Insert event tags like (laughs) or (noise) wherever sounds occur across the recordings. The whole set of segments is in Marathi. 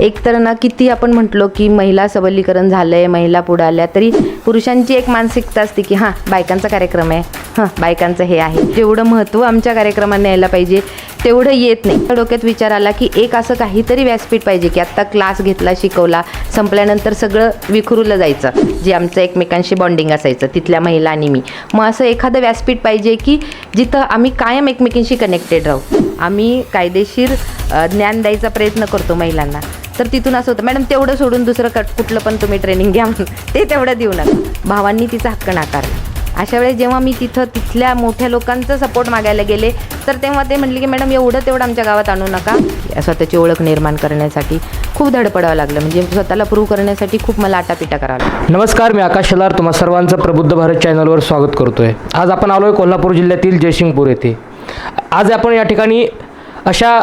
एक तर ना किती आपण म्हटलो की महिला सबलीकरण झालंय महिला पुढे आल्या तरी पुरुषांची एक मानसिकता असते की हां बायकांचा कार्यक्रम आहे. हां बायकांचं हे आहे. जेवढं महत्त्व आमच्या कार्यक्रमांना यायला पाहिजे तेवढं येत नाही. डोक्यात विचार आला की एक असं काहीतरी व्यासपीठ पाहिजे की आत्ता क्लास घेतला शिकवला संपल्यानंतर सगळं विखुरलं जायचं. जे आमचं एकमेकांशी बॉन्डिंग असायचं तिथल्या महिला आणि मी. मग असं एखादं व्यासपीठ पाहिजे की जिथं आम्ही कायम एकमेकींशी कनेक्टेड राहू. आम्ही कायदेशीर ज्ञान द्यायचा प्रयत्न करतो महिलांना. तर तिथून असं होतं मॅडम तेवढं सोडून दुसरं कट कुठलं पण तुम्ही ट्रेनिंग घ्या म्हणून. (laughs) ते तेवढं देऊ नका. भावांनी तिचा हक्क नाकारला. अशा वेळेस जेव्हा मी तिथं तिथल्या मोठ्या लोकांचा सपोर्ट मागायला गेले तर तेव्हा ते म्हणले की मॅडम एवढं तेवढं आमच्या गावात आणू नका. स्वतःची ओळख निर्माण करण्यासाठी खूप धडपडावं लागलं. म्हणजे स्वतःला प्रूव्ह करण्यासाठी खूप मला आटापिटा करावा लागला. नमस्कार मी आकाश शेलार. तुम्हा सर्वांचं प्रबुद्ध भारत चॅनलवर स्वागत करतोय. आज आपण आलो आहे कोल्हापूर जिल्ह्यातील जयसिंगपूर येथे. आज आपण या ठिकाणी अशा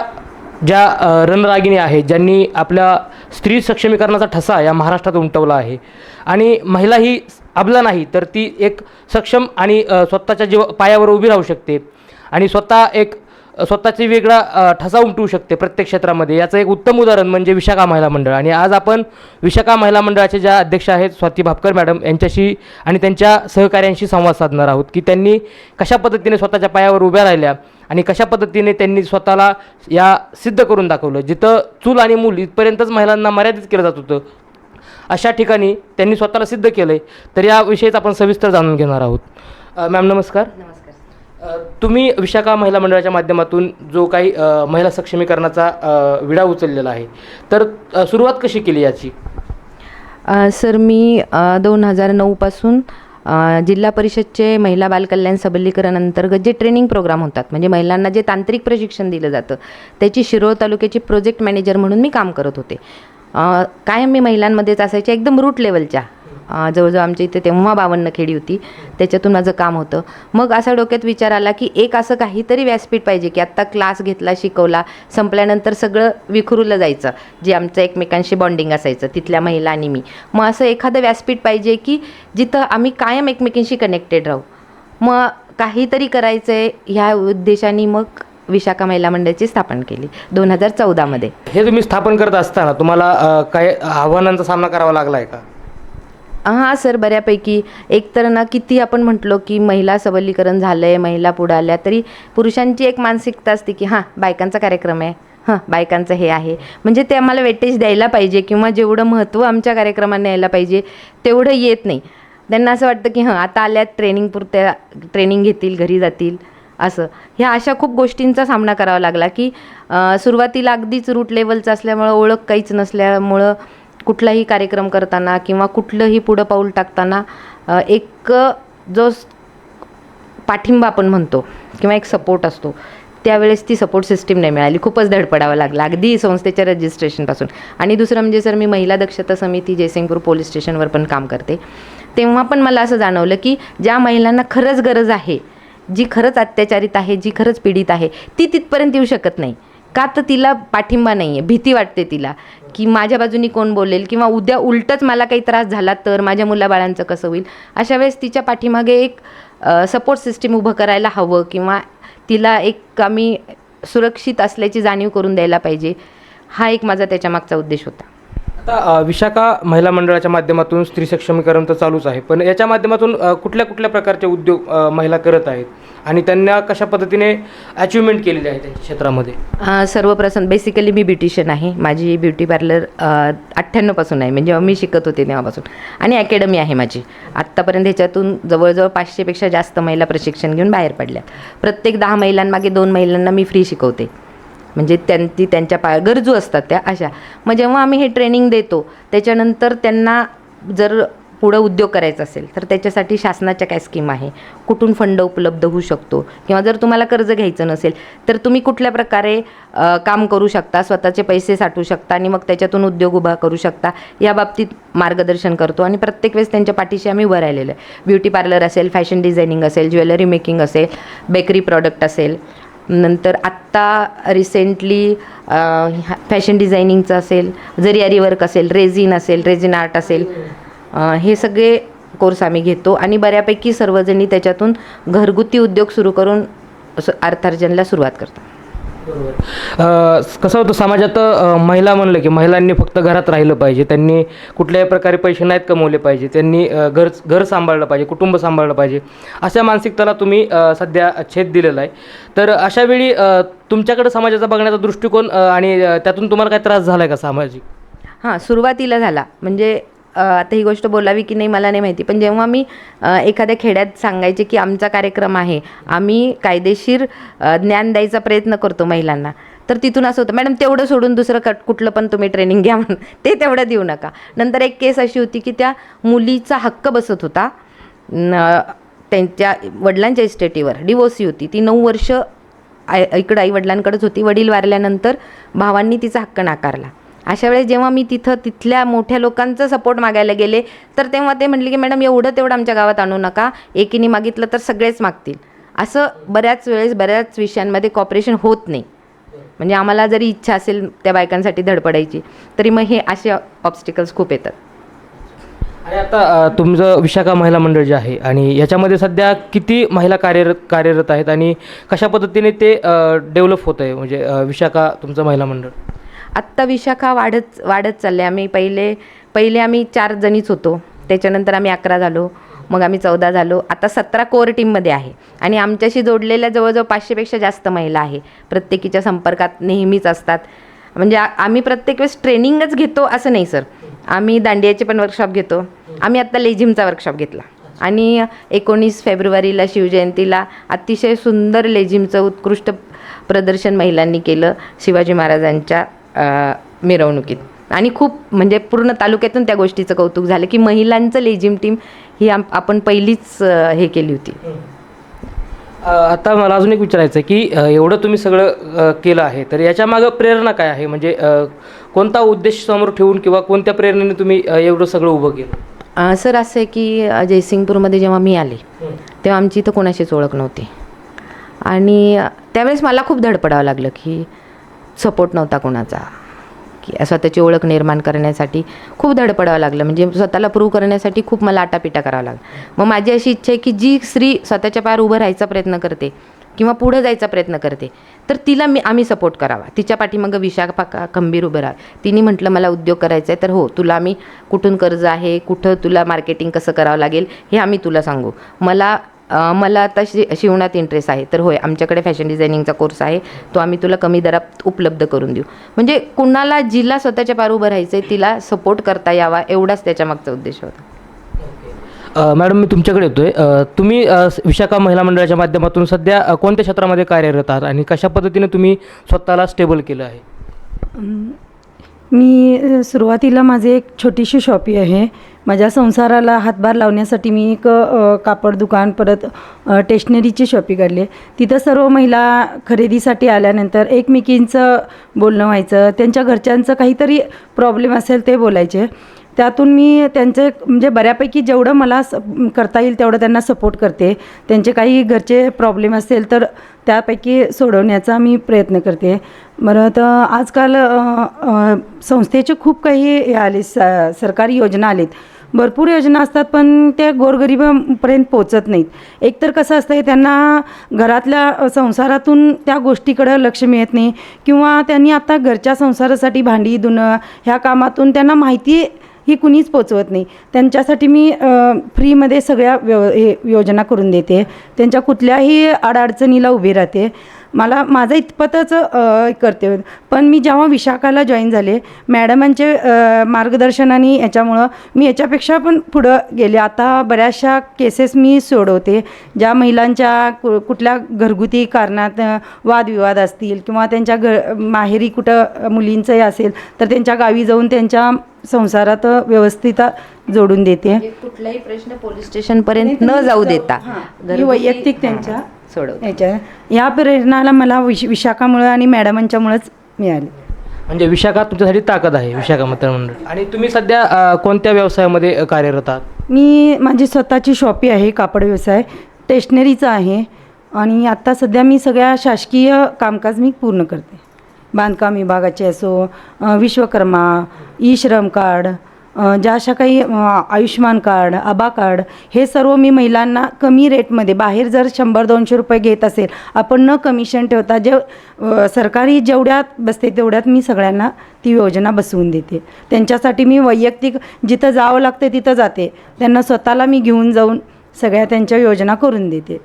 ज्या रणरागिणी आहेत ज्यांनी आपल्या स्त्री सक्षमीकरणाचा ठसा या महाराष्ट्रात उमटवला आहे. आणि महिला ही अबला नाही तर ती एक सक्षम आणि स्वतःच्या जीव पायावर उभी राहू शकते. आणि स्वतः एक स्वतःची वेगळा ठसा उमटवू शकते प्रत्येक क्षेत्रामध्ये. याचं एक उत्तम उदाहरण म्हणजे विशाखा महिला मंडळ. आणि आज आपण विशाखा महिला मंडळाचे ज्या अध्यक्ष आहेत स्वाती भापकर मॅडम यांच्याशी आणि त्यांच्या सहकाऱ्यांशी संवाद साधणार आहोत की त्यांनी कशा पद्धतीने स्वतःच्या पायावर उभ्या राहिल्या आणि कशा पद्धतीने त्यांनी स्वतःला या सिद्ध करून दाखवलं. जिथं चूल आणि मूल इथपर्यंतच महिलांना मर्यादित केलं जात होतं अशा ठिकाणी त्यांनी स्वतःला सिद्ध केलं आहे तर याविषयीच आपण सविस्तर जाणून घेणार आहोत. मॅम नमस्कार. नमस्कार. तुम्ही विशाखा महिला मंडळाच्या माध्यमातून जो काही महिला सक्षमीकरणाचा विडा उचललेला आहे तर सुरुवात कशी केली याची? सर मी दोन हजार नऊपासून जिल्हा परिषदचे महिला बालकल्याण सबलीकरण अंतर्गत जे ट्रेनिंग प्रोग्राम होतात म्हणजे महिलांना जे तांत्रिक प्रशिक्षण दिलं जातं त्याची शिरोळ तालुक्याची प्रोजेक्ट मॅनेजर म्हणून मी काम करत होते. कायम मी महिलांमध्येच असायचे एकदम रूट लेवलच्या जवळजवळ आमच्या इथे तेव्हा बावन्न खेडी होती. त्याच्यातून माझं काम होतं. मग असा डोक्यात विचार आला की एक असं काहीतरी व्यासपीठ पाहिजे की आत्ता क्लास घेतला शिकवला संपल्यानंतर सगळं विखुरलं जायचं. जे आमचं एकमेकांशी बॉन्डिंग असायचं तिथल्या महिला आणि मी. मग असं एखादं व्यासपीठ पाहिजे की जिथं आम्ही कायम एकमेकींशी कनेक्टेड राहू. मग काहीतरी करायचं आहे ह्या उद्देशाने मग विशाखा महिला मंडळाची स्थापन केली दोन हजार चौदामध्ये हे तुम्ही स्थापन करत असताना तुम्हाला अ, काय आव्हानांचा सामना करावा लागला आहे का? हां सर बऱ्यापैकी एक तर ना किती आपण म्हटलो की महिला सबलीकरण झालं आहे महिला पुढं आल्या तरी पुरुषांची एक मानसिकता असते की हां बायकांचा कार्यक्रम आहे. हां बायकांचं हे आहे. म्हणजे ते आम्हाला वेटेज द्यायला पाहिजे किंवा जेवढं महत्त्व आमच्या कार्यक्रमांना यायला पाहिजे तेवढं येत नाही. त्यांना असं वाटतं की हां आता आल्यात ट्रेनिंग पुरत्या ट्रेनिंग घेतील घरी जातील. असं. ह्या अशा खूप गोष्टींचा सामना करावा लागला की सुरुवातीला अगदीच रूट लेवलचं असल्यामुळं ओळख काहीच नसल्यामुळं कुठलाही कार्यक्रम करताना किंवा कुठलंही पुढं पाऊल टाकताना एक जो पाठिंबा आपण म्हणतो किंवा एक सपोर्ट असतो त्यावेळेस ती सपोर्ट सिस्टीम नाही मिळाली. खूपच धडपडावं लागलं. अगदी संस्थेच्या रजिस्ट्रेशनपासून. आणि दुसरं म्हणजे सर मी महिला दक्षता समिती जयसिंगपूर पोलीस स्टेशनवर पण काम करते. तेव्हा पण मला असं जाणवलं की ज्या महिलांना खरंच गरज आहे जी खरंच अत्याचारित आहे जी खरंच पीडित आहे ती तिथपर्यंत येऊ शकत नाही. का तर तिला पाठिंबा नाही आहे भीती वाटते तिला की माझ्या बाजूनी कोण बोलेल किंवा उद्या उलटच मला काही त्रास झाला तर माझ्या मुलाबाळांचं कसं होईल? अशा वेळेस तिच्या पाठीमागे एक सपोर्ट सिस्टीम उभं करायला हवं किंवा तिला एक आम्ही सुरक्षित असल्याची जाणीव करून द्यायला पाहिजे. हा एक माझा त्याच्यामागचा उद्देश होता. आता विशाखा महिला मंडळाच्या माध्यमातून स्त्री सक्षमीकरण तर चालूच आहे. पण याच्या माध्यमातून कुठल्या कुठल्या प्रकारचे उद्योग महिला करत आहेत? आणि त्यांना कशा पद्धतीने अचिव्हमेंट केलेली आहे त्यांच्या क्षेत्रामध्ये? अ, सर्वप्रथम बेसिकली मी ब्युटिशियन आहे. माझी ब्युटी पार्लर अठ्ठ्याण्णवपासून आहे. म्हणजे मी शिकत होते तेव्हापासून. आणि अकॅडमी आहे माझी. आत्तापर्यंत ह्याच्यातून जवळजवळ पाचशेपेक्षा जास्त महिला प्रशिक्षण घेऊन बाहेर पडल्या प्रत्येक दहा महिलांमागे दोन महिलांना मी फ्री शिकवते. म्हणजे त्यांची त्यांच्या पा गरजू असतात त्या अशा. मग जेव्हा आम्ही हे ट्रेनिंग देतो त्याच्यानंतर त्यांना जर पुढं उद्योग करायचा असेल तर त्याच्यासाठी शासनाच्या काय स्कीम आहे? कुठून फंड उपलब्ध होऊ शकतो? किंवा जर तुम्हाला कर्ज घ्यायचं नसेल तर तुम्ही कुठल्या प्रकारे काम करू शकता? स्वतःचे पैसे साठवू शकता आणि मग त्याच्यातून उद्योग उभा करू शकता? या बाबतीत मार्गदर्शन करतो आणि प्रत्येक वेळेस त्यांच्या पाठीशी आम्ही उभं राहिलेलं आहे. ब्युटी पार्लर असेल फॅशन डिझायनिंग असेल ज्वेलरी मेकिंग असेल बेकरी प्रॉडक्ट असेल नंतर आत्ता रिसेंटली फॅशन डिझायनिंगचं असेल जरियारी वर्क असेल रेझिन असेल रेझिन आर्ट असेल हे सगळे कोर्स आम्ही घेतो. आणि बऱ्यापैकी सर्वजणी त्याच्यातून घरगुती उद्योग सुरू करून असं अर्थार्जनला सुरुवात करतात. कसं होतं समाजात महिला म्हणलं की महिलांनी फक्त घरात राहिलं पाहिजे. त्यांनी कुठल्याही प्रकारे पैसे नाहीत कमवले पाहिजे. त्यांनी घर घर सांभाळलं पाहिजे कुटुंब सांभाळलं पाहिजे. अशा मानसिकतेला तुम्ही सध्या छेद दिलेला आहे. तर अशा वेळी तुमच्याकडे समाजाचा बघण्याचा दृष्टिकोन आणि त्यातून तुम्हाला काय त्रास झाला आहे का सामाजिक? हां सुरुवातीला झाला. म्हणजे आता ही गोष्ट बोलावी की नाही मला नाही माहिती. पण जेव्हा मी एखाद्या खेड्यात सांगायचे की आमचा कार्यक्रम आहे आम्ही कायदेशीर ज्ञान द्यायचा प्रयत्न करतो महिलांना तर तिथून असं होतं मॅडम तेवढं सोडून दुसरं कट कुठलं पण तुम्ही ट्रेनिंग घ्या म्हणून. (laughs) ते तेवढं देऊ नका. नंतर एक केस अशी होती की त्या मुलीचा हक्क बसत होता. त्यांच्या वडिलांच्या इस्टेटीवर डिवोर्सी होती. ती नऊ वर्ष आय इकडं आई वडिलांकडेच होती. वडील वारल्यानंतर भावांनी तिचा हक्क नाकारला. अशा वेळेस जेव्हा मी तिथं तिथल्या मोठ्या लोकांचा सपोर्ट मागायला गेले तर तेव्हा ते म्हटले की मॅडम एवढं तेवढं आमच्या गावात आणू नका. एकीने मागितलं तर सगळेच मागतील. असं बऱ्याच वेळेस बऱ्याच विषयांमध्ये कॉपरेशन होत नाही. म्हणजे आम्हाला जरी इच्छा असेल त्या बायकांसाठी धडपडायची तरी मग हे असे ऑब्स्टिकल्स खूप येतात. आणि आता तुमचं विशाखा महिला मंडळ जे आहे आणि याच्यामध्ये सध्या किती महिला कार्यरत कार्यरत आहेत आणि कशा पद्धतीने ते डेव्हलप होत आहे म्हणजे विशाखा तुमचं महिला मंडळ. आत्ता विशाखा वाढत वाढत चालले. आम्ही पहिले पहिले आम्ही चार जणीच होतो. त्याच्यानंतर आम्ही अकरा झालो. मग आम्ही चौदा झालो. आता सतरा कोर टीममध्ये आहे. आणि आमच्याशी जोडलेल्या जवळजवळ पाचशेपेक्षा जास्त महिला आहे. प्रत्येकीच्या संपर्कात नेहमीच असतात. म्हणजे आ- आम्ही प्रत्येक वेळेस ट्रेनिंगच घेतो असं नाही सर. आम्ही दांडियाचे पण वर्कशॉप घेतो. आम्ही आत्ता लेझिमचा वर्कशॉप घेतला. आणि एकोणीस फेब्रुवारीला शिवजयंतीला अतिशय सुंदर लेझिमचं उत्कृष्ट प्रदर्शन महिलांनी केलं शिवाजी महाराजांच्या मिरवणुकीत. आणि खूप म्हणजे पूर्ण तालुक्यातून त्या गोष्टीचं कौतुक झालं की महिलांचं लेझिम टीम ही आपण पहिलीच हे केली होती. आता मला अजून एक विचारायचं आहे की एवढं तुम्ही सगळं केलं आहे तर याच्यामागं प्रेरणा काय आहे? म्हणजे कोणता उद्देश समोर ठेवून किंवा कोणत्या प्रेरणेने तुम्ही एवढं सगळं उभं केलं? सर असं आहे की जयसिंगपूरमध्ये जेव्हा मी आले तेव्हा आमची इथं कोणाशीच ओळख नव्हती. आणि त्यावेळेस मला खूप धडपडावं लागलं की सपोर्ट नव्हता कोणाचा. की स्वतःची ओळख निर्माण करण्यासाठी खूप धडपडावं लागलं. म्हणजे स्वतःला प्रूव्ह करण्यासाठी खूप मला आटापिटा करावा लागला. मग माझी अशी इच्छा आहे की जी स्त्री स्वतःच्या पायावर उभं राहायचा प्रयत्न करते किंवा पुढं जायचा प्रयत्न करते तर तिला मी आम्ही सपोर्ट करावा. तिच्या पाठीमागं विशाखा का खंबीर उभं राहा तिने म्हटलं मला उद्योग करायचा आहे तर हो तुला आम्ही कुठून कर्ज आहे कुठं तुला मार्केटिंग कसं करावं लागेल हे आम्ही तुला सांगू. मला मला आता शि शिवणात इंटरेस्ट आहे. तर होय आमच्याकडे फॅशन डिझायनिंगचा कोर्स आहे. तो आम्ही तुला कमी दरात उपलब्ध करून देऊ. म्हणजे कुणाला जिला स्वतःच्या पार उभं राहायचं आहे तिला सपोर्ट करता यावा एवढाच त्याच्या मागचा उद्देश होता. मॅडम मी तुमच्याकडे येतोय. तुम्ही विशाखा महिला मंडळाच्या माध्यमातून सध्या कोणत्या क्षेत्रामध्ये कार्यरत आहात आणि कशा पद्धतीने तुम्ही स्वतःला स्टेबल केलं आहे? मी सुरुवातीला माझे एक छोटीशी शॉपी आहे. माझ्या संसाराला हातभार लावण्यासाठी मी एक कापड दुकान परत टेशनरीचे टेशनरीची शॉपी काढली. तिथं सर्व महिला खरेदीसाठी आल्यानंतर एकमेकींचं बोलणं व्हायचं त्यांच्या घरच्यांचं काहीतरी प्रॉब्लेम असेल ते बोलायचे. त्यातून मी त्यांचे म्हणजे बऱ्यापैकी जेवढं मला स करता येईल तेवढं त्यांना सपोर्ट करते. त्यांचे काही घरचे प्रॉब्लेम असेल तर त्यापैकी सोडवण्याचा मी प्रयत्न करते. बरं तर आजकाल संस्थेचे खूप काही हे आले स सरकारी योजना आलीत. भरपूर योजना असतात पण त्या गोरगरिबापर्यंत पोचत नाहीत. एकतर कसं असतं आहे त्यांना घरातल्या संसारातून त्या गोष्टीकडं लक्ष मिळत नाही किंवा त्यांनी आता घरच्या संसारासाठी भांडी धुणं ह्या कामातून त्यांना माहिती ही कुणीच पोचवत नाही. त्यांच्यासाठी मी फ्रीमध्ये सगळ्या व्यव हे योजना करून देते. त्यांच्या कुठल्याही अडअडचणीला उभी राहते. मला माझं इतपतच करते. पण मी जेव्हा विशाखाला जॉईन झाले मॅडमांचे मार्गदर्शनाने याच्यामुळं मी याच्यापेक्षा पण पुढं गेले. आता बऱ्याचशा केसेस मी सोडवते. ज्या महिलांच्या कु कुठल्या घरगुती कारणात वादविवाद असतील किंवा त्यांच्या घ माहेरी कुठं मुलींचंही असेल तर त्यांच्या गावी जाऊन त्यांच्या संसारात व्यवस्थित जोडून देते. म्हणजे कुठलाही प्रश्न पोलीस स्टेशन पर्यंत न जाऊ देता. वैयक्तिक त्यांच्या सोडवते. याच्या या प्रेरणाला मला विश विशाखामुळं आणि मॅडमांच्यामुळंच मिळाली. म्हणजे विशाखा तुमच्यासाठी ताकद आहे विशाखा मतदार मंडळ. आणि तुम्ही सध्या अ, कोणत्या व्यवसायामध्ये कार्यरत आहात? मी माझी स्वतःची शॉपी आहे कापड व्यवसाय. स्टेशनरीचा आहे. आणि आत्ता सध्या मी सगळ्या शासकीय कामकाज मी पूर्ण करते. बांधकाम विभागाचे असो अ, विश्वकर्मा ई श्रम कार्ड ज्या अशा काही आयुष्मान आयुष्यमान कार्ड आबा कार्ड हे सर्व मी महिलांना कमी रेटमध्ये बाहेर जर शंभर दोनशे रुपये घेत असेल आपण न कमिशन ठेवता जे सरकारी जेवढ्यात बसते तेवढ्यात मी सगळ्यांना ती योजना बसवून देते. त्यांच्यासाठी मी वैयक्तिक जिथं जावं लागते तिथं जाते. त्यांना स्वतःला मी घेऊन जाऊन सगळ्या त्यांच्या योजना करून देते.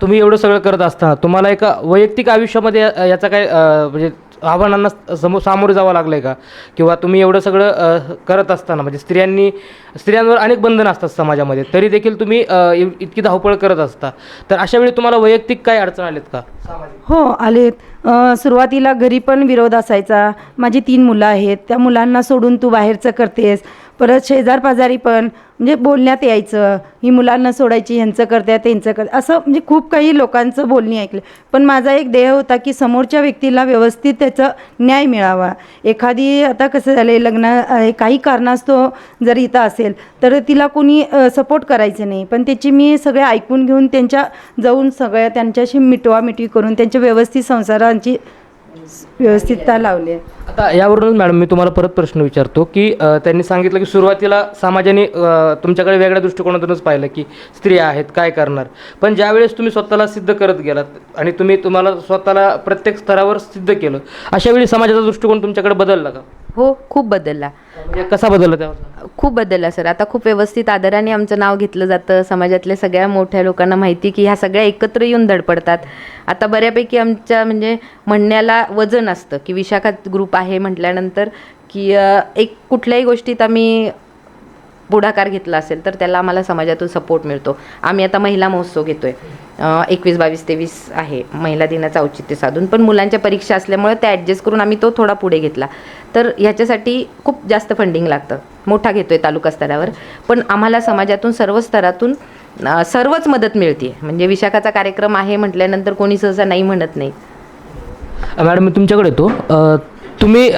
तुम्ही एवढं सगळं करत असता तुम्हाला एका वैयक्तिक आयुष्यामध्ये याचा काय म्हणजे आव्हानांना समोर सामोरे जावं लागलं आहे का? किंवा तुम्ही एवढं सगळं करत असताना म्हणजे स्त्रियांनी स्त्रियांवर अनेक बंधनं असतात समाजामध्ये तरी देखील तुम्ही इतकी धावपळ करत असता. तर अशा वेळी तुम्हाला वैयक्तिक काय अडचण आलेत का? हो आलेत. सुरुवातीला घरी पण विरोध असायचा. माझी तीन मुलं आहेत. त्या मुलांना सोडून तू बाहेरचं करतेस. परत शेजार पाजारी पण म्हणजे बोलण्यात यायचं ही मुलांना सोडायची ह्यांचं करत्या त्यांचं कर असं म्हणजे खूप काही लोकांचं बोलणी ऐकलं. पण माझा एक ध्येय होता की समोरच्या व्यक्तीला व्यवस्थित त्याचं न्याय मिळावा. एखादी आता कसं झालं आहे लग्न काही कारणास्तव जर इथं असेल तर तिला कोणी सपोर्ट करायचं नाही. पण त्याची मी सगळे ऐकून घेऊन त्यांच्या जाऊन सगळ्या त्यांच्याशी मिटवामिटवी करून त्यांच्या व्यवस्थित संसारांची व्यवस्थितता लावली आहे. आता यावरूनच मॅडम मी तुम्हाला परत प्रश्न विचारतो की अ, त्यांनी सांगितलं की सुरुवातीला समाजाने अ, तुमच्याकडे वेगळ्या दृष्टिकोनातूनच पाहिलं की स्त्रिया आहेत काय करणार. पण ज्यावेळेस तुम्ही स्वतःला सिद्ध करत गेलात आणि तुम्ही तुम्हाला स्वतःला प्रत्येक स्तरावर सिद्ध केलं अशा वेळी समाजाचा दृष्टिकोन तुमच्याकडे बदलला का? हो खूप बदलला. म्हणजे कसा बदलला त्यावर? खूप बदलला सर. आता खूप व्यवस्थित आदराने आमचं नाव घेतलं जातं. समाजातल्या सगळ्या मोठ्या लोकांना माहिती की ह्या सगळ्या एकत्र येऊन धडपडतात आता बऱ्यापैकी आमच्या म्हणजे म्हणण्याला वजन असतं की विशाखा ग्रुप आहे म्हटल्यानंतर की एक कुठल्याही गोष्टीत आम्ही पुढाकार घेतला असेल तर त्याला आम्हाला समाजातून सपोर्ट मिळतो. आम्ही आता महिला महोत्सव घेतोय. एकवीस बावीस तेवीस आहे. महिला दिनाचं औचित्य साधून. पण मुलांच्या परीक्षा असल्यामुळे ते ॲडजस्ट करून आम्ही तो थोडा पुढे घेतला. तर ह्याच्यासाठी खूप जास्त फंडिंग लागतं. मोठा घेतोय तालुका स्तरावर. पण आम्हाला समाजातून सर्व स्तरातून सर्वच मदत मिळते म्हणजे विशाखाचा कार्यक्रम आहे म्हटल्यानंतर कोणी सहसा नाही म्हणत नाही. मॅडम मी तुमच्याकडे येतो. तुम्ही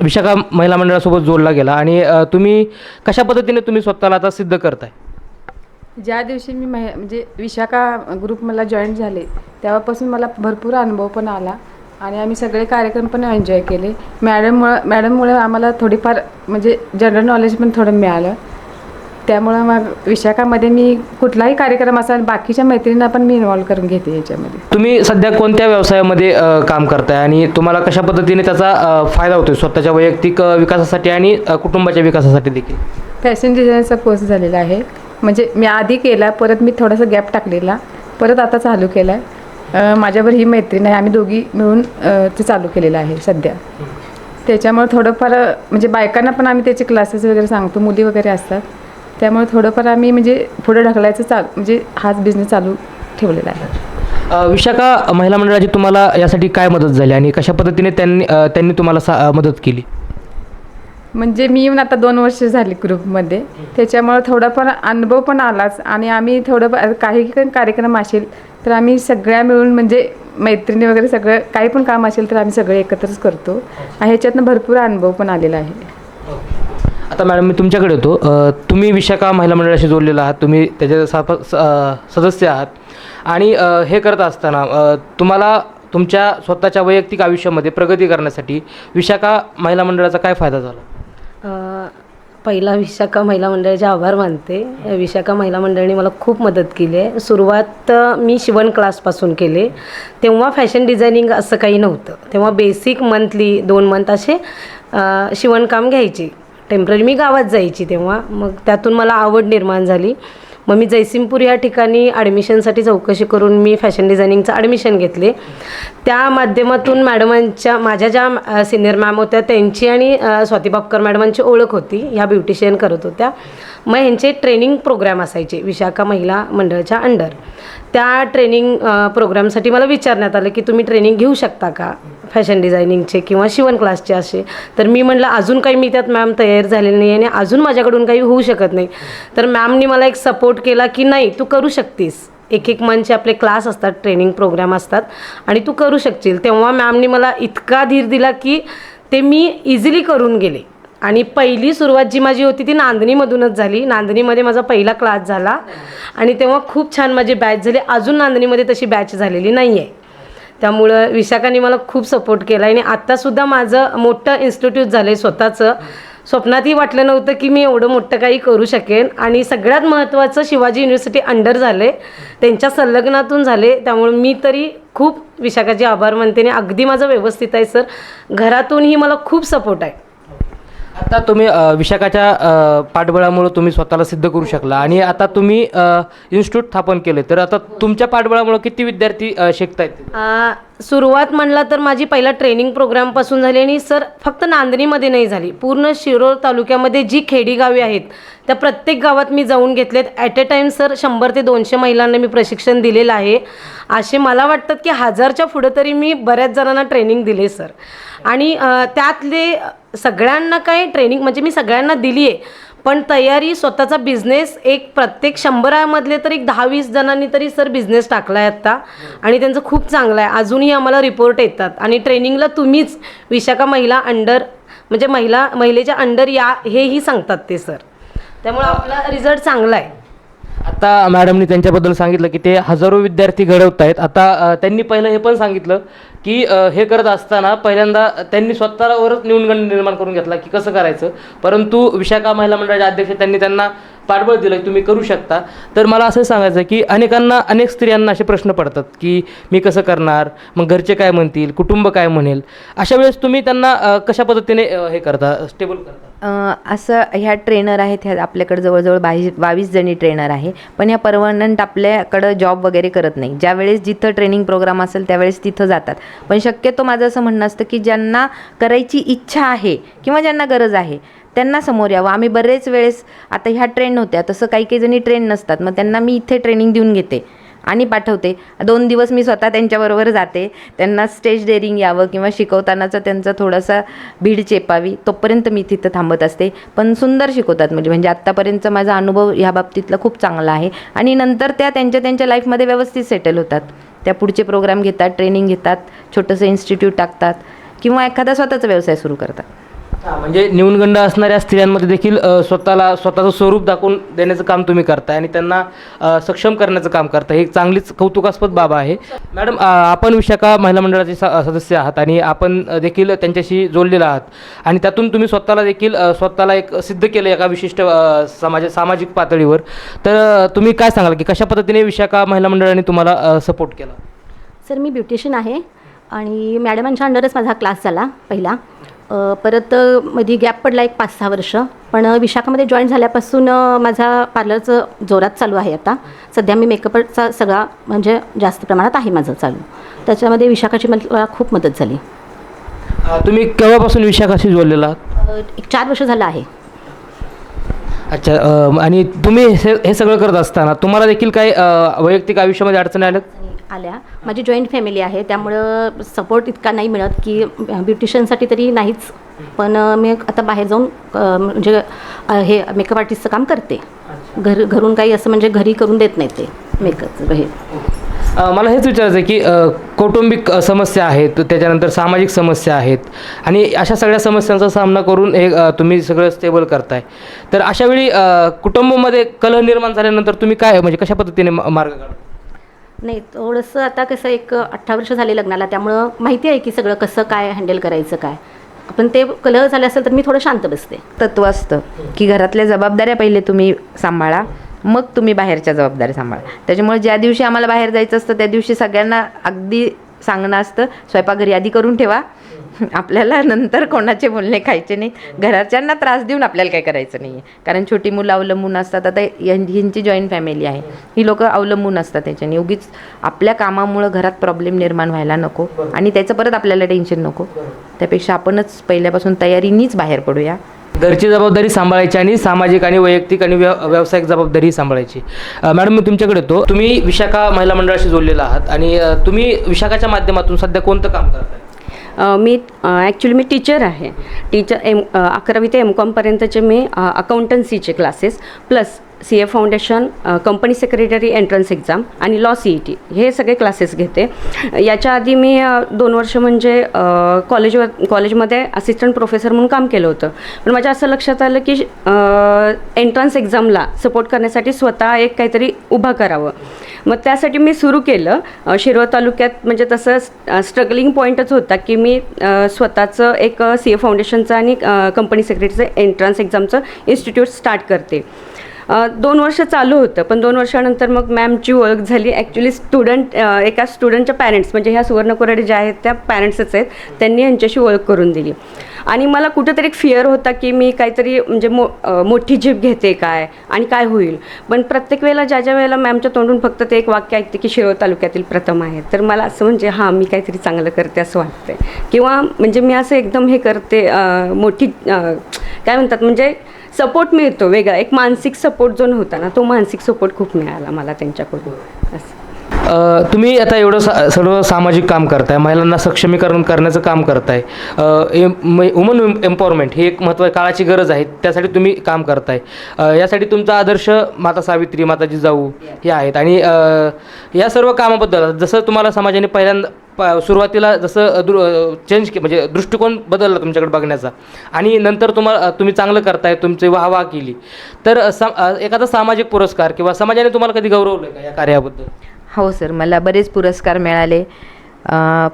विशाखा महिला मंडळासोबत जोडला गेला आणि तुम्ही कशा पद्धतीने तुम्ही स्वतःला आता सिद्ध करताय? ज्या दिवशी मी मह म्हणजे विशाखा ग्रुप मला जॉईन झाले तेव्हापासून मला भरपूर अनुभव पण आला आणि आम्ही सगळे कार्यक्रम पण एन्जॉय केले. मॅडममुळं मॅडममुळे आम्हाला थोडीफार म्हणजे जनरल नॉलेज पण थोडं मिळालं. त्यामुळं मग विशाखामध्ये मी कुठलाही कार्यक्रम असा बाकीच्या मैत्रिणींना पण मी इन्वॉल्व करून घेते याच्यामध्ये. तुम्ही सध्या कोणत्या व्यवसायामध्ये अ, काम करताय? आणि तुम्हाला कशा पद्धतीने त्याचा अ, फायदा होतोय? स्वतःच्या वैयक्तिक अ, विकासासाठी आणि अ, कुटुंबाच्या विकासासाठी देखील. फॅशन डिझाईनचा कोर्स झालेला आहे. म्हणजे मी आधी केला परत मी थोडासा गॅप टाकलेला परत आता चालू केला आहे माझ्यावर ही मैत्रीण आहे. आम्ही दोघी मिळून अ, ते चालू केलेलं आहे सध्या. त्याच्यामुळे थोडंफार अ, म्हणजे बायकांना पण आम्ही त्याचे क्लासेस वगैरे सांगतो मुली वगैरे असतात. त्यामुळे थोडंफार आम्ही म्हणजे पुढे ढकलायचं चालू म्हणजे हाच बिझनेस चालू ठेवलेला आहे. विशाखा महिला मंडळाची तुम्हाला यासाठी काय मदत झाली आणि कशा पद्धतीने त्यांनी त्यांनी तुम्हाला सा मदत केली? म्हणजे मी येऊन आता दोन वर्ष झाली ग्रुपमध्ये. त्याच्यामुळे थोडाफार अनुभव पण आलाच आणि आम्ही थोडं काही कार्यक्रम असेल तर आम्ही सगळ्या मिळून म्हणजे मैत्रिणी वगैरे सगळं काही पण काम असेल तर आम्ही सगळे एकत्रच करतो. आणि ह्याच्यातनं भरपूर अनुभव पण आलेला आहे. आता मॅडम मी तुमच्याकडे होतो तुम्ही विशाखा महिला मंडळाशी जोडलेला आहात. तुम्ही त्याच्या साप स- सदस्य आहात. आणि हे करत असताना तुम्हाला तुमच्या स्वतःच्या वैयक्तिक आयुष्यामध्ये प्रगती करण्यासाठी विशाखा महिला मंडळाचा काय फायदा झाला? पहिला विशाखा महिला मंडळाचे आभार मानते. विशाखा महिला मंडळाने मला खूप मदत केली आहे. सुरुवात मी शिवण क्लासपासून केले. तेव्हा फॅशन डिझायनिंग असं काही नव्हतं. तेव्हा बेसिक मंथली दोन मंथ असे शिवणकाम घ्यायचे. टेंपररी मी गावात जायची तेव्हा. मग त्यातून मला आवड निर्माण झाली. मग मी जयसिंगपूर या ठिकाणी ॲडमिशनसाठी चौकशी करून मी फॅशन डिझायनिंगचं ॲडमिशन घेतले. त्या माध्यमातून मॅडमांच्या माझ्या ज्या सिनियर मॅम होत्या त्यांची आणि स्वाती बापकर मॅडमांची ओळख होती. ह्या ब्युटिशियन करत होत्या. मग ह्यांचे ट्रेनिंग प्रोग्राम असायचे विशाखा महिला मंडळाच्या अंडर त्या ट्रेनिंग प्रोग्रामसाठी मला विचारण्यात आलं की तुम्ही ट्रेनिंग घेऊ शकता का? फॅशन डिझायनिंगचे किंवा शिवण क्लासचे असे. तर मी म्हटलं अजून काही मी त्यात मॅम तयार झालेली नाही आणि अजून माझ्याकडून काही होऊ शकत नाही. तर मॅमनी मला एक सपोर्ट केला की नाही तू करू शकतीस. एक एक मंथचे आपले क्लास असतात ट्रेनिंग प्रोग्राम असतात आणि तू करू शकशील. तेव्हा मॅमनी मला इतका धीर दिला की ते मी इझिली करून गेले. आणि पहिली सुरुवात जी माझी होती ती नांदणीमधूनच झाली. नांदणीमध्ये माझा पहिला क्लास झाला आणि तेव्हा खूप छान माझी बॅच झाली. अजून नांदणीमध्ये तशी बॅच झालेली नाही आहे त्यामुळं विशाखाने मला खूप सपोर्ट केला. आणि आत्तासुद्धा माझं मोठं इन्स्टिट्यूट झालं आहे स्वतःचं. स्वप्नातही वाटलं नव्हतं की मी एवढं मोठं काही करू शकेन. आणि सगळ्यात महत्त्वाचं शिवाजी युनिव्हर्सिटी अंडर झाले त्यांच्या संलग्नातून झाले त्यामुळे मी तरी खूप विशाखाचे आभार मानते. आणि अगदी माझं व्यवस्थित आहे सर. घरातूनही मला खूप सपोर्ट आहे. आता तुम्ही अ, विशाखाच्या अ, पाठबळामुळे तुम्ही स्वतःला सिद्ध करू शकला आणि आता तुम्ही इन्स्टिट्यूट स्थापन केले. तर आता तुमच्या पाठबळामुळे किती विद्यार्थी अ, शिकतायत? सुरुवात म्हणला तर माझी पहिला ट्रेनिंग प्रोग्रामपासून झाली आणि सर फक्त नांदणीमध्ये नाही झाली. पूर्ण शिरोळ तालुक्यामध्ये जी खेडीगावे आहेत त्या प्रत्येक गावात मी जाऊन घेतलेत. ॲट अ टाईम सर शंभर ते दोनशे महिलांना मी प्रशिक्षण दिलेलं आहे. असे मला वाटतात की हजारच्या पुढं तरी मी बऱ्याच जणांना ट्रेनिंग दिले सर. आणि त्यातले सगळ्यांना काय ट्रेनिंग म्हणजे मी सगळ्यांना दिली आहे पण तयारी स्वतःचा बिझनेस एक प्रत्येक शंभरामधले तर एक दहा वीस जणांनी तरी सर बिझनेस टाकला आहे आत्ता. आणि त्यांचं खूप चांगलं आहे अजूनही आम्हाला रिपोर्ट येतात. आणि ट्रेनिंगला तुम्हीच विशाखा महिला अंडर म्हणजे महिला महिलेच्या अंडर या हेही सांगतात ते सर. त्यामुळं आपला रिझल्ट चांगला आहे आता मॅडमनी त्यांच्याबद्दल सांगितलं की ते हजारो विद्यार्थी घडवत आहेत आता त्यांनी पहिलं हे पण सांगितलं की हे करत असताना पहिल्यांदा त्यांनी स्वतःवरच न्यूनगंड निर्माण करून घेतला की कसं करायचं. परंतु विशाखा महिला मंडळाच्या अध्यक्ष त्यांनी त्यांना पाठबळ दिलं की तुम्ही करू शकता. तर मला असं सांगायचं की अनेकांना अनेक स्त्रियांना असे प्रश्न पडतात की मी कसं करणार? मग घरचे काय म्हणतील? कुटुंब काय म्हणेल? अशा वेळेस तुम्ही त्यांना कशा पद्धतीने हे करता? स्टेबल करता? असं ह्या ट्रेनर आहेत ह्या आपल्याकडे जवळजवळ बावीस बावीस जणी ट्रेनर आहे. पण ह्या परमनंट आपल्याकडं जॉब वगैरे करत नाही. ज्यावेळेस जिथं ट्रेनिंग प्रोग्राम असेल त्यावेळेस तिथं जातात. पण शक्यतो माझं असं म्हणणं असतं की ज्यांना करायची इच्छा आहे किंवा ज्यांना गरज आहे त्यांना समोर यावं. आम्ही बरेच वेळेस आता ह्या ट्रेन होत्या तसं काही काही जणी ट्रेन नसतात. मग त्यांना मी इथे ट्रेनिंग देऊन घेते. आणि पाठवते. दोन दिवस मी स्वतः त्यांच्याबरोबर जाते. त्यांना स्टेज डेअरिंग यावं किंवा शिकवतानाचा त्यांचं थोडासा भीड चेपावी तोपर्यंत मी तिथं थांबत असते. पण सुंदर शिकवतात म्हणजे म्हणजे आत्तापर्यंतचा माझा अनुभव ह्या बाबतीतला खूप चांगला आहे. आणि नंतर त्या त्यांच्या त्यांच्या लाईफमध्ये व्यवस्थित सेटल होतात. त्या पुढचे प्रोग्राम घेतात ट्रेनिंग घेतात छोटंसं इन्स्टिट्यूट टाकतात किंवा एखादा स्वतःचा व्यवसाय सुरू करतात. म्हणजे न्यूनगंड असणाऱ्या स्त्रियांमध्ये देखील स्वतःला स्वतःचं स्वरूप दाखवून देण्याचं काम तुम्ही करताय आणि त्यांना सक्षम करण्याचं काम करताय. हे एक चांगलीच कौतुकास्पद बाब आहे. मॅडम आपण विशाखा महिला मंडळाचे स- सदस्य आहात आणि आपण देखील त्यांच्याशी जोडलेला आहात. आणि त्यातून तुम्ही स्वतःला देखील स्वतःला एक सिद्ध केलं एका विशिष्ट समाज सामाजिक पातळीवर. तर तुम्ही काय सांगाल की कशा पद्धतीने विशाखा महिला मंडळाने तुम्हाला सपोर्ट केला? सर मी ब्युटिशियन आहे आणि मॅडमांच्या अंडरच माझा क्लास झाला पहिला. परत मध्ये गॅप पडला एक पाच सहा वर्ष. पण विशाखामध्ये जॉईन झाल्यापासून माझा पार्लरचं जोरात चालू आहे आता. सध्या मी मेकअपचा सगळा म्हणजे जास्त प्रमाणात आहे माझं चालू. त्याच्यामध्ये विशाखाची मला खूप मदत झाली. तुम्ही केव्हापासून विशाखाशी जोडलेला एक चार वर्ष झालं आहे. अच्छा आणि तुम्ही हे हे सगळं करत असताना तुम्हाला देखील काही वैयक्तिक आयुष्यामध्ये अडचणी आल्यात आल्या. माझी जॉईंट फॅमिली आहे त्यामुळं सपोर्ट इतका नाही मिळत की ब्युटिशियनसाठी तरी नाहीच. पण मी आता बाहेर जाऊन म्हणजे हे मेकअप आर्टिस्टचं काम करते. घर घरून काही असं म्हणजे घरी करून देत नाही ते मेकअपचं हे. मला हेच विचारायचं आहे की कौटुंबिक समस्या आहेत त्याच्यानंतर सामाजिक समस्या आहेत. आणि अशा सगळ्या समस्यांचा सामना करून हे तुम्ही सगळं स्टेबल करताय. तर अशा वेळी अ, कुटुंबामध्ये कलह निर्माण झाल्यानंतर तुम्ही काय म्हणजे कशा पद्धतीने मार्ग काढता? नाही थोडंसं आता कसं एक अठरा वर्ष झाले लग्नाला त्यामुळं माहिती आहे की सगळं कसं काय हँडल करायचं काय. पण ते कलह झाले असेल तर मी थोडं शांत बसते. तत्व असतं की घरातल्या जबाबदाऱ्या पहिले तुम्ही सांभाळा मग तुम्ही बाहेरच्या जबाबदाऱ्या सांभाळा. त्याच्यामुळे ज्या दिवशी आम्हाला बाहेर जायचं असतं त्या दिवशी सगळ्यांना अगदी सांगणं असतं स्वयंपाकघरी आधी करून ठेवा. आपल्याला नंतर कोणाचे बोलणे खायचे नाही. घरच्यांना त्रास देऊन आपल्याला काय करायचं नाही आहे कारण छोटी मुलं अवलंबून असतात. आता यां- ह्यांची जॉईंट फॅमिली आहे. ही लोक अवलंबून असतात त्याच्याने. उगीच आपल्या कामामुळं घरात प्रॉब्लेम निर्माण व्हायला नको. आणि त्याचं परत आपल्याला टेन्शन नको. त्यापेक्षा आपणच पहिल्यापासून तयारीनीच बाहेर पडूया. घरची जबाबदारी सांभाळायची आणि सामाजिक आणि वैयक्तिक आणि व्याव व्यावसायिक जबाबदारी सांभाळायची. मॅडम मी तुमच्याकडे येतो. तुम्ही विशाखा महिला मंडळाशी जोडलेला आहात. आणि तुम्ही विशाखाच्या माध्यमातून सध्या कोणतं काम करताय? मी ॲक्च्युली मी टीचर आहे. टीचर एम अकरावी ते एम कॉमपर्यंतचे मी अकाउंटन्सीचे classes plus C A foundation company secretary entrance exam आणि लॉ सी ई टी हे सगळे क्लासेस घेते. याच्या आधी मी दोन वर्ष म्हणजे कॉलेज कॉलेजवर कॉलेजमध्ये असिस्टंट प्रोफेसर म्हणून काम केलं होतं. पण माझ्या असं लक्षात आलं की एंट्रन्स एक्झामला सपोर्ट करण्यासाठी स्वतः एक काहीतरी उभं करावं. मग त्यासाठी मी सुरू केलं. अ, तालुक्यात म्हणजे तसं स्ट्रगलिंग पॉईंटच होता की मी स्वतःचं एक सी ए फाउंडेशनचं आणि कंपनी सेक्रेटरीचं एंट्रन्स एक्झामचं इन्स्टिट्यूट स्टार्ट करते. दोन वर्ष चालू होतं पण दोन वर्षानंतर मग मॅमची ओळख झाली. ॲक्च्युली स्टुडंट एका स्टुडंटच्या पॅरेंट्स म्हणजे ह्या सुवर्ण कोराडे ज्या आहेत त्या पॅरेंट्सच आहेत त्यांनी यांच्याशी ओळख करून दिली. आणि मला कुठंतरी एक फिअर होता की मी काहीतरी म्हणजे मो मोठी जीप घेते काय आणि काय होईल. पण प्रत्येक वेळेला ज्या ज्या वेळेला मॅमच्या तोंडून फक्त ते एक वाक्य ऐकते की शिरोळ तालुक्यातील प्रथम आहे तर मला असं म्हणजे हां मी काहीतरी चांगलं करते असं वाटतंय. किंवा म्हणजे मी असं एकदम हे करते मोठी काय म्हणतात म्हणजे सपोर्ट मिळतो वेगळा. एक मानसिक सपोर्ट जो होता ना तो मानसिक सपोर्ट खूप मिळाला मला त्यांच्याकडून. असं. तुम्ही आता एवढं सा सर्व सामाजिक काम करताय महिलांना सक्षमीकरण करण्याचं काम करताय. वुमन एम्पॉवरमेंट ही एक महत्त्व काळाची गरज आहे त्यासाठी तुम्ही काम करताय. यासाठी तुमचा आदर्श माता सावित्री माताजी जाऊ हे आहेत. आणि या सर्व कामाबद्दल जसं तुम्हाला समाजाने पहिल्यांदा प सुरुवातीला जसं दृ चेंज के म्हणजे दृष्टिकोन बदलला तुमच्याकडे बघण्याचा. आणि नंतर तुम्हाला तुम्ही चांगलं करताय तुमची वाहवा केली. तर सम एखादा सामाजिक पुरस्कार किंवा समाजाने तुम्हाला कधी गौरवलं का या कार्याबद्दल? हो सर. मला बरेच पुरस्कार मिळाले.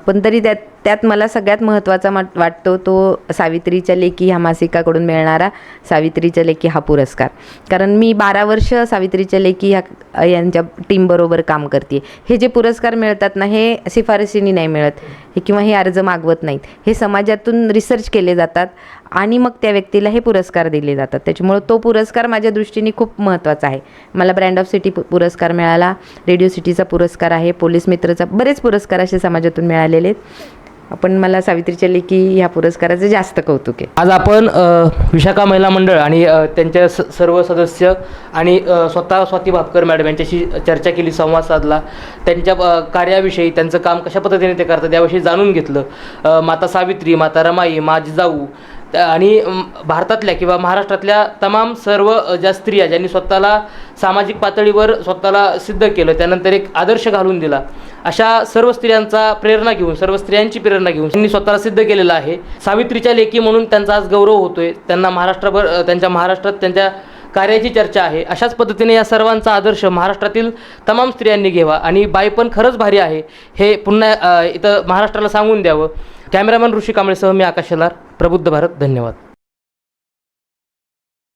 पण तरी त्यात त्यात मला सगळ्यात महत्त्वाचा मट वाटतो तो सावित्रीच्या लेखी ह्या मासिकाकडून मिळणारा सावित्रीच्या लेखी हा पुरस्कार. कारण मी बारा वर्ष सावित्रीच्या लेखी ह्या यांच्या टीमबरोबर काम करते हे जे पुरस्कार मिळतात ना हे शिफारसीने नाही मिळत. हे किंवा हे अर्ज मागवत नाहीत. हे समाजातून रिसर्च केले जातात. आणि मग त्या व्यक्तीला हे पुरस्कार दिले जातात. त्याच्यामुळं तो पुरस्कार माझ्या दृष्टीने खूप महत्त्वाचा आहे. मला ब्रँड ऑफ सिटी पु- पुरस्कार मिळाला रेडिओ सिटीचा पुरस्कार आहे पोलीस मित्रचा बरेच पुरस्कार असे समाजातून मिळालेले आहेत. पण मला सावित्रीच्या लेखी ह्या पुरस्काराचं जास्त कौतुक आहे. आज आपण विशाखा महिला मंडळ आणि त्यांच्या स सर्व सदस्य आणि स्वतः स्वाती भापकर मॅडम यांच्याशी चर्चा केली संवाद साधला. त्यांच्या कार्याविषयी त्यांचं काम कशा पद्धतीने ते करतात याविषयी जाणून घेतलं. माता सावित्री माता रमाई मा जिजाऊ त्या- आणि भारतातल्या किंवा महाराष्ट्रातल्या तमाम सर्व ज्या स्त्रिया ज्यांनी स्वतःला सामाजिक पातळीवर स्वतःला सिद्ध केलं त्यानंतर एक आदर्श घालून दिला अशा सर्व स्त्रियांचा प्रेरणा घेऊन सर्व स्त्रियांची प्रेरणा घेऊन त्यांनी स्वतःला सिद्ध केलेलं आहे. सावित्रीच्या लेखी म्हणून त्यांचा आज गौरव होतोय. त्यांना महाराष्ट्रभर त्यांच्या महाराष्ट्रात त्यांच्या कार्याची चर्चा आहे. अशाच पद्धतीने या सर्वांचा आदर्श महाराष्ट्रातील तमाम स्त्रियांनी घ्यावा. आणि बाई पण खरंच भारी आहे. हे पुन्हा इथं महाराष्ट्राला सांगून द्यावं. कॅमेरामॅन ऋषी कांबळेसह मी आकाश शेलार. प्रबुद्ध भारत धन्यवाद.